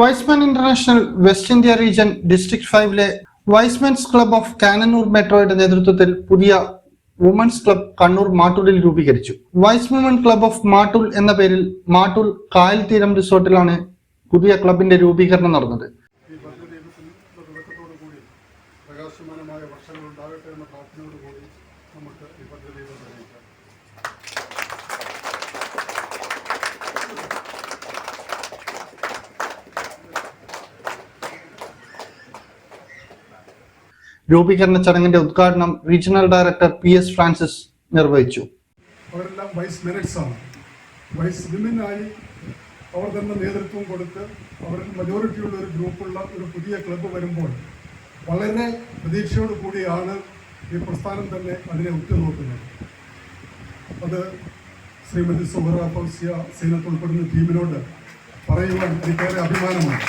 Y's Men International West India Region District ഫൈവിലെ Y's Men's Club of Cannanore മെട്രോയുടെ നേതൃത്വത്തിൽ പുതിയ women's club Kannur മാട്ടൂലിൽ രൂപീകരിച്ചു. Y's women club of Mattool എന്ന പേരിൽ മാട്ടൂൽ കായൽ തീരം റിസോർട്ടിലാണ് പുതിയ ക്ലബിന്റെ രൂപീകരണം നടന്നത്. പ്രകാശമാനമായ വർഷങ്ങൾ ഉണ്ടാകട്ടെ എന്ന പ്രാർത്ഥനയോടുകൂടി നമുക്ക് രൂപീകരണ ചടങ്ങിന്റെ ഉദ്ഘാടനം regional director P S Francis നിർവഹിച്ചു. അവരെല്ലാം വൈസ് മെറിറ്റ്സ് ആണ്. വൈസ് വിമനായി അവർ തന്നെ നേതൃത്വം കൊടുത്ത് അവരിൽ മജോറിറ്റിയുള്ള ഒരു ഗ്രൂപ്പുള്ള ഒരു പുതിയ ക്ലബ്ബ് വരുമ്പോൾ വളരെ പ്രതീക്ഷയോട് കൂടിയാണ് ഈ പ്രസ്ഥാനം തന്നെ അതിനെ ഉറ്റുനോക്കുന്നത്. അത് ശ്രീമതി സുഹറ ഫൗസിയ സീനത്ത് ഉൾപ്പെടുന്ന ടീമിനോട് പറയുവാൻ എനിക്കേറെ അഭിമാനമാണ്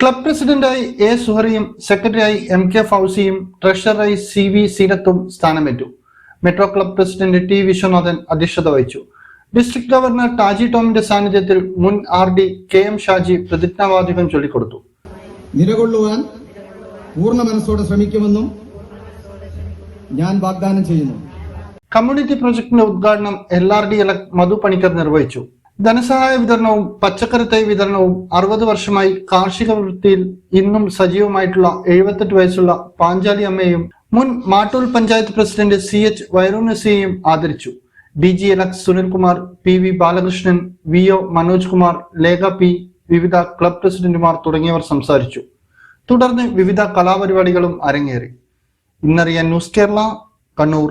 ക്ലബ് പ്രസിഡന്റായി എ സുഹറിയും സെക്രട്ടറിയായി എം കെ ഫൗസിയും ട്രഷററായി സി വി സീനത്തും സ്ഥാനമേറ്റു. Metro club president T Viswanathan അധ്യക്ഷത വഹിച്ചു. ഡിസ്ട്രിക്ട് ഗവർണർ ടാജി ടോമിന്റെ സാന്നിധ്യത്തിൽ മുൻ R D K M Shaji പ്രതിജ്ഞാവാചകം ചൊല്ലിക്കൊടുത്തു. നിലകൊള്ളുവാൻ പൂർണ മനസ്സോടെ ശ്രമിക്കുമെന്നും ഞാൻ വാഗ്ദാനം ചെയ്യുന്നു. കമ്മ്യൂണിറ്റി പ്രൊജക്ടിന്റെ ഉദ്ഘാടനം L R D Madhu Panicker നിർവഹിച്ചു. ധനസഹായ വിതരണവും പച്ചക്കറി തൈ വിതരണവും അറുപത് വർഷമായി കാർഷിക വൃത്തിയിൽ ഇന്നും സജീവമായിട്ടുള്ള എഴുപത്തെട്ട് വയസ്സുള്ള പാഞ്ചാലി അമ്മയെയും മുൻ Mattool panchayat president C H വൈറൂനസിയെയും ആദരിച്ചു. D G Alex Sunilkumar P V Balakrishnan V O Manoj Kumar Lekha P വിവിധ ക്ലബ് പ്രസിഡന്റുമാർ തുടങ്ങിയവർ സംസാരിച്ചു. തുടർന്ന് വിവിധ കലാപരിപാടികളും അരങ്ങേറി. ഇന്നറിയാൻ ന്യൂസ് കേരള കണ്ണൂർ.